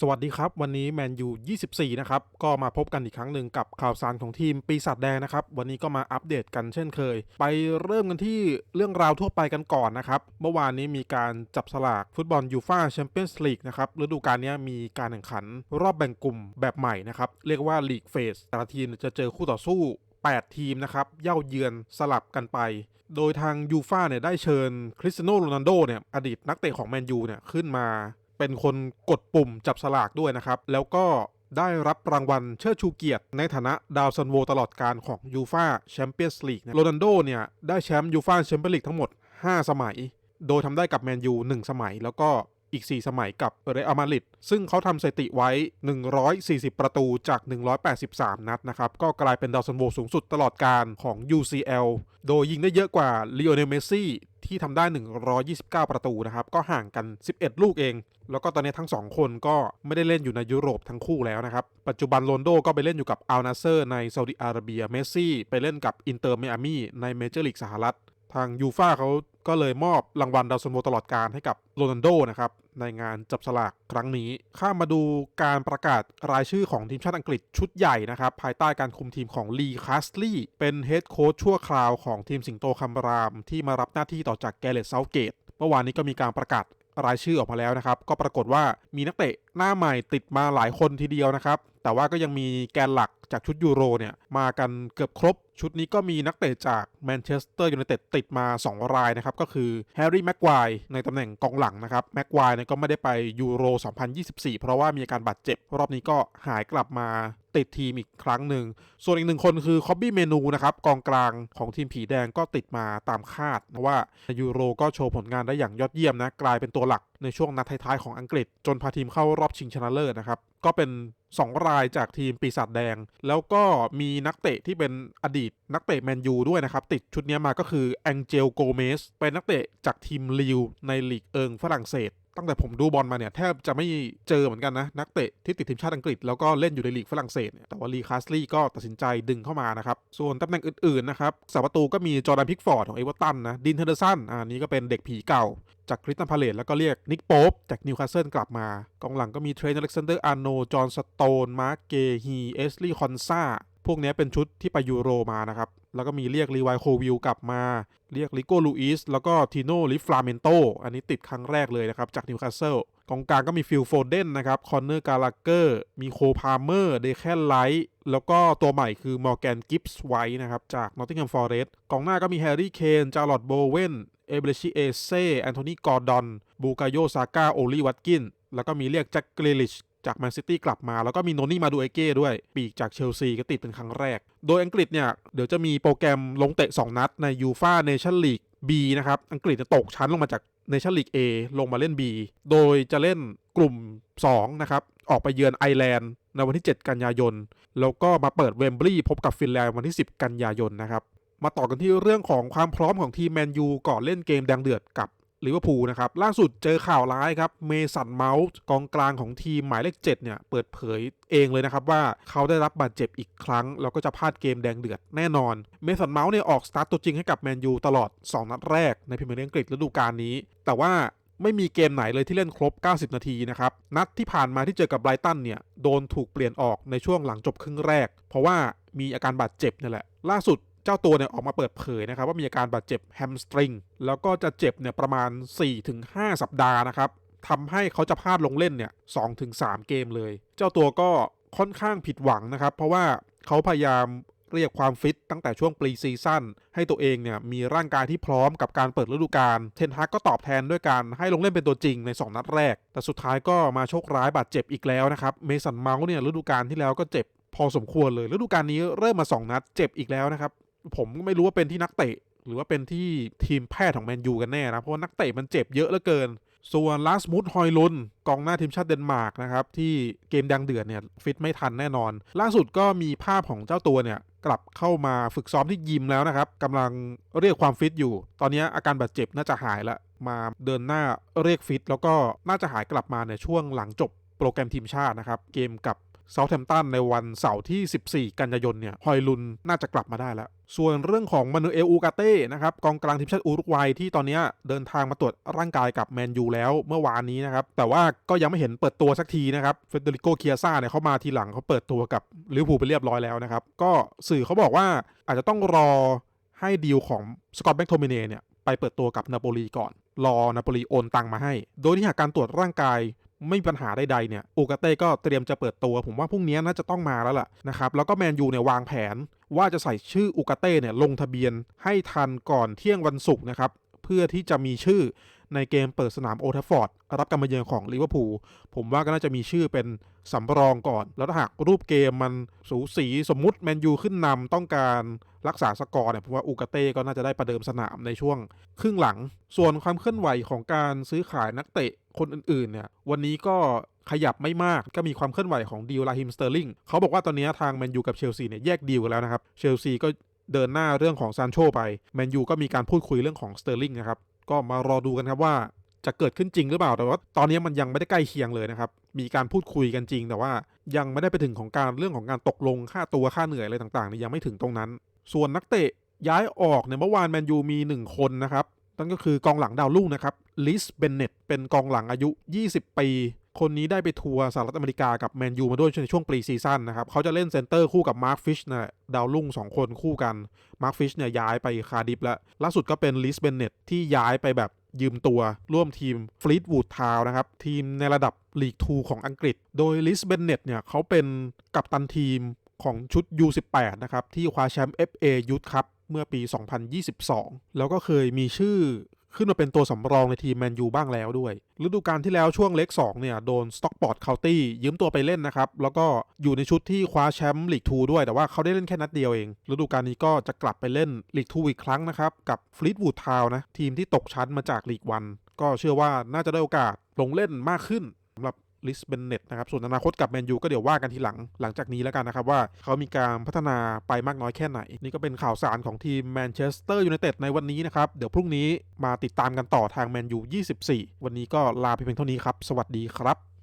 สวัสดีครับ วันนี้แมนยู24 นะครับ ก็มาพบกันอีกครั้งหนึ่งกับข่าวสารของทีมปีศาจแดงนะครับ วันนี้ก็มาอัปเดตกันเช่นเคย ไปเริ่มกันที่เรื่องราวทั่วไปกันก่อนนะครับ เมื่อวานนี้มีการจับสลากฟุตบอลยูฟ่าแชมเปี้ยนส์ลีกนะครับฤดูกาลนี้มีการแข่งขันรอบแบ่งกลุ่มแบบใหม่นะครับ เรียกว่าลีกเฟสแต่ละทีมจะเจอคู่ต่อสู้8 ทีมนะครับเย่าเยือนสลับกันไป โดยทางยูฟ่าเนี่ยได้เชิญคริสเตียโนโรนัลโดเนี่ยอดีตนักเตะของแมนยูเนี่ยขึ้นมา เป็นคนกดปุ่มจับสลากด้วยนะครับ แล้วก็ได้รับรางวัลเชิดชูเกียรติในฐานะดาวซันโวตลอดการของยูฟาแชมเปี้ยนส์ลีกโรนัลโดเนี่ย ได้แชมป์ยูฟาแชมเปี้ยนส์ลีกทั้งหมด 5 สมัย โดยทำได้กับแมนยู 1 สมัย แล้วก็อีก 4 สมัยกับเรอัลมาดริดซึ่งเขาทำสถิติไว้ 140 ประตูจาก 183 นัดนะครับ ก็กลายเป็นดาวซันโวสูงสุดตลอดการของ UCL โดยยิงได้เยอะกว่าลีโอเนลเมซี่ ที่ทำได้ 129 ประตูนะครับ ก็ห่างกัน 11 ลูกเอง แล้วก็ตอนนี้ทั้ง 2 คนก็ไม่ได้เล่นอยู่ในยุโรปทั้งคู่แล้วนะครับ ปัจจุบันโรนโดก็ไปเล่นอยู่กับอัลนาเซอร์ในซาอุดิอาระเบีย เมสซี่ ไปเล่นกับอินเตอร์เมอามีในเมเจอร์ลีกสหรัฐ ทางยูฟาเขา ก็เลยมอบรางวัลดาวซันโวตลอดการให้กับโรนัลโดนะครับในงานจับสลากครั้งนี้ ข้ามาดูการประกาศรายชื่อของทีมชาติอังกฤษชุดใหญ่นะครับ ภายใต้การคุมทีมของลีคาสลีย์เป็นเฮดโค้ชชั่วคราวของทีมสิงโตคัมบราม ที่มารับหน้าที่ต่อจากแกเรตเซาเกต เมื่อวานนี้ก็มีการประกาศรายชื่อออกมาแล้วนะครับ ก็ปรากฏว่ามีนักเตะหน้าใหม่ติดมาหลายคนทีเดียวนะครับ แต่ว่าก็ยังมีแกนหลักจากชุดยูโรเนี่ยมากันเกือบครบ ชุดนี้ก็มีนักเตะจากแมนเชสเตอร์ยูไนเต็ดติดมา 2 รายนะครับ ก็คือแฮร์รี่แม็กควายในตำแหน่งกองหลังนะครับแม็กควายเนี่ยก็ไม่ได้ไปยูโร 2024 เพราะว่ามีอาการบาดเจ็บ รอบนี้ก็หายกลับมาติดทีมอีกครั้งหนึ่ง ส่วนอีกหนึ่งคนคือคอบบี้เมนูนะครับกองกลางของทีมผีแดงก็ติดมาตามคาดเพราะว่ายูโรก็โชว์ผลงานได้อย่างยอดเยี่ยมนะกลายเป็นตัวหลักในช่วงนัดท้ายๆของอังกฤษ จนพาทีมเข้ารอบชิงชนะเลิศนะครับก็เป็น 2 รายจากทีมปีศาจแดง แล้วก็มีนักเตะที่เป็นอดีตนักเตะแมนยูด้วยนะครับ ติดชุดนี้มาก็คือแองเจลโกเมสเป็นนักเตะจากทีมลิวในลีกเอิงฝรั่งเศส ตั้งแต่ผมดูบอลมาเนี่ยแทบจะไม่เจอเหมือนกันนะ นักเตะที่ติดทีมชาติอังกฤษ แล้วก็เล่นอยู่ในลีกฝรั่งเศสเนี่ยแต่ว่าลีคาสลีย์ก็ตัดสินใจดึงเข้ามานะครับ ส่วนตำแหน่งอื่นๆนะครับสาประตูก็มีจอร์แดนพิกฟอร์ดของเอเวอร์ตันนะดินเทอร์เดสันอ่านี้ก็เป็นเด็กผีเก่าจากคริสตันพาเลตแล้วก็เรียกนิกโป๊ปจากนิวคาสเซิลกลับมากองหลังก็มีเทรนต์อเล็กซานเดอร์อาร์โนจอห์นสโตนมาร์กเกฮีเอสลีย์คอนซาพวกนี้เป็นชุดที่ไปยูโรมานะครับ แล้วก็มีเรียกรีไวโควิลกลับมา เรียกลิโกลูอิสแล้วก็ทีโนลิฟลาเมนโตอันนี้ติดครั้งแรกเลยนะครับ จากนิวคาสเซิลกองกลางก็มีฟิลโฟเดนนะครับ คอนเนอร์กาลาเกอร์ มีโคพาเมอร์เดแคนไลท์แล้วก็ตัวใหม่คือมอร์แกนกิฟส์ไวท์นะครับ จากนอตติงแฮมฟอร์เรสต์กองหน้าก็มีแฮร์รี่เคนจาร์ลอตโบเวนเอเบรชิเอเซ่แอนโทนีกอร์ดอนบูกาโยซาก้าโอลีวัตกินแล้วก็มีเรียกแจ็คเกรลิช จากแมนซิตี้กลับมา แล้วก็มีโนนี่มาดูเอเก้ด้วย ปีกจากเชลซีก็ติดเป็นครั้งแรก โดยอังกฤษเนี่ย เดี๋ยวจะมีโปรแกรมลงเตะ 2 นัดในยูฟาเนชั่นลีก B นะครับ อังกฤษจะตกชั้นลงมาจากเนชั่นลีก A ลงมาเล่น B โดยจะเล่นกลุ่ม 2 นะครับ ออกไปเยือนไอร์แลนด์ในวันที่ 7 กันยายน แล้วก็มาเปิดเวมบลีย์พบกับฟินแลนด์วันที่ 10 กันยายนนะครับ มาต่อกันที่เรื่องของความพร้อมของทีมแมนยูก่อนเล่นเกมแดงเดือดกับ ลิเวอร์พูลนะครับ ล่าสุดเจอข่าวร้ายครับ เมสันเมาส์กองกลางของทีมหมายเลข7เนี่ย เปิดเผยเองเลยนะครับว่าเขาได้รับบาดเจ็บอีกครั้ง แล้วก็จะพลาดเกมแดงเดือดแน่นอน เมสันเมาส์เนี่ยออกสตาร์ตตัวจริงให้กับแมนยูตลอด 2 นัดแรกในพรีเมียร์ลีกอังกฤษฤดูกาลนี้ แต่ว่าไม่มีเกมไหนเลยที่เล่นครบ 90 นาทีนะครับ นัดที่ผ่านมาที่เจอกับไบรตันเนี่ย โดนถูกเปลี่ยนออกในช่วงหลังจบครึ่งแรก เพราะว่ามีอาการบาดเจ็บนี่แหละ ล่าสุด เจ้าตัวเนี่ยออกมาเปิดเผยนะครับว่ามีอาการบาดเจ็บแฮมสตริงแล้วก็จะเจ็บเนี่ยประมาณ 4-5 สัปดาห์นะครับทำให้เขาจะพลาดลงเล่นเนี่ย2-3เกมเลย เจ้าตัวก็ค่อนข้างผิดหวังนะครับ เพราะว่าเขาพยายามเรียกความฟิตตั้งแต่ช่วงปรีซีซั่นให้ตัวเองเนี่ยมีร่างกายที่พร้อมกับการเปิดฤดูกาลเทนฮักก็ตอบแทนด้วยการให้ลงเล่นเป็นตัวจริงใน 2 นัดแรก แต่สุดท้ายก็มาโชคร้ายบาดเจ็บอีกแล้วนะครับเมสันเมาส์เนี่ยฤดูกาลที่แล้วก็เจ็บพอสมควรเลยฤดูกาลนี้เริ่มมา 2 นัดเจ็บอีกแล้วนะครับ ผมก็ไม่รู้ว่าเป็นที่นักเตะ หรือว่าเป็นที่ทีมแพทย์ของแมนยูกันแน่นะ เพราะว่านักเตะมันเจ็บเยอะเหลือเกิน ส่วนลาสมุดฮอยลุนกองหน้าทีมชาติเดนมาร์กนะครับที่เกมดังเดือดเนี่ยฟิตไม่ทันแน่นอน ล่าสุดก็มีภาพของเจ้าตัวเนี่ยกลับเข้ามาฝึกซ้อมที่ยิมแล้วนะครับกำลังเรียกความฟิตอยู่ ตอนนี้อาการบาดเจ็บน่าจะหายล้วมาเดินหน้าเรียกฟิต แล้วก็น่าจะหายกลับมาในช่วงหลังจบโปรแกรมทีมชาตินะครับ เกมกับเซาท์แฮมป์ตันในวันเสาร์ที่ 14 กันยายนเนี่ยฮอยลุนน่าจะกลับมาได้แล้ว ส่วนเรื่องของมานูเอลอูกาเต้นะครับกองกลางทีมชาติอุรุกวัยที่ตอนนี้เดินทางมาตรวจร่างกายกับแมนยูแล้วเมื่อวานนี้นะครับ แต่ว่าก็ยังไม่เห็นเปิดตัวสักทีนะครับเฟเดริโกเคียซ่าเนี่ยเขามาทีหลังเขาเปิดตัวกับลิเวอร์พูลไปเรียบร้อยแล้วนะครับ ก็สื่อเขาบอกว่าอาจจะต้องรอให้ดีลของสกอตแบ็กโทมิเนเนี่ยไปเปิดตัวกับนาโปลีก่อน รอนาโปลีโอนตังมาให้ โดยที่หากการตรวจร่างกาย ไม่มีปัญหาใดๆเนี่ยอูกาเต้ก็เตรียมจะเปิดตัว ผมว่าพรุ่งนี้น่าจะต้องมาแล้วล่ะนะครับแล้วก็แมนยูเนี่ยวางแผน ว่าจะใส่ชื่ออูกาเต้เนี่ยลงทะเบียนให้ทันก่อนเที่ยงวันศุกร์นะครับเพื่อที่จะมีชื่อในเกมเปิดสนามโอทัฟฟอร์ดรับการมาเยือนของลิเวอร์พูลผมว่าก็น่าจะมีชื่อเป็นสำรองก่อน แล้วถ้าหากรูปเกมมันสูสีสมมุติแมนยูขึ้นนำต้องการรักษาสกอร์เนี่ยผมว่าอูกาเต้ก็น่าจะได้ประเดิมสนามในช่วงครึ่งหลัง ส่วนความเคลื่อนไหวของการซื้อขายนักเตะ คนอื่นๆเนี่ยวันนี้ก็ขยับไม่มากก็มีความเคลื่อนไหวของดีลลาฮิมสเตอร์ลิงเขาบอกว่าตอนนี้ทางแมนยูกับเชลซีเนี่ยแยกดีลกันแล้วนะครับเชลซีก็เดินหน้าเรื่องของซานโชไปแมนยูก็มีการพูดคุยเรื่องของสเตอร์ลิงนะครับก็มารอดูกันครับว่าจะเกิดขึ้นจริงหรือเปล่าแต่ว่าตอนนี้มันยังไม่ได้ใกล้เคียงเลยนะครับ มีการพูดคุยกันจริง แต่ว่ายังไม่ได้ไปถึงของการเรื่องของการตกลงค่าตัวค่าเหนื่อยอะไรต่างๆเนี่ยยังไม่ถึงตรงนั้น ส่วนนักเตะย้ายออกเนี่ยเมื่อวานแมนยูมี 1 คนนะครับ นั่นก็คือกองหลังดาวรุ่งนะครับลิสเบนเน็ตเป็นกองหลังอายุ 20 ปี คนนี้ได้ไปทัวร์สหรัฐอเมริกากับแมนยูมาด้วยในช่วงปรีซีซั่นนะครับเขาจะเล่นเซนเตอร์คู่กับมาร์คฟิชนะดาวรุ่ง 2 คนคู่กันมาร์คฟิชเนี่ยย้ายไปคาร์ดิฟแล้ว ล่าสุดก็เป็นลิสเบนเน็ตที่ย้ายไปแบบยืมตัวร่วมทีมฟลีตวูดทาวนะครับ ทีมในระดับลีก2ของอังกฤษ โดยลิสเบนเน็ตเนี่ยเขาเป็นกัปตันทีมของชุด U18 นะครับ ที่คว้าแชมป์ FA Youth Cup เมื่อปี 2022 แล้วก็เคยมีชื่อขึ้นมาเป็นตัวสำรองในทีมแมนยูบ้างแล้วด้วย ฤดูกาลที่แล้วช่วงเล็ก 2 เนี่ย โดนสต็อกปอร์ตเคาน์ตี้ยืมตัวไปเล่นนะครับ แล้วก็อยู่ในชุดที่คว้าแชมป์ลีก2ด้วย แต่ว่าเขาได้เล่นแค่นัดเดียวเอง ฤดูกาลนี้ก็จะกลับไปเล่นลีก2อีกครั้งนะครับ กับฟลีตวูดทาวนะ ทีมที่ตกชั้นมาจากลีกวัน ก็เชื่อว่าน่าจะได้โอกาสลงเล่นมากขึ้น ลิสเบนเน็ตนะครับ ส่วนอนาคตกับแมนยูก็เดี๋ยวว่ากันทีหลังหลังจากนี้แล้วกันนะครับว่าเขามีการพัฒนาไปมากน้อยแค่ไหน นี่ก็เป็นข่าวสารของทีมแมนเชสเตอร์ยูไนเต็ดในวันนี้นะครับ เดี๋ยวพรุ่งนี้มาติดตามกันต่อทางแมนยู24 วันนี้ก็ลาไปเพียงเท่านี้ครับ สวัสดีครับ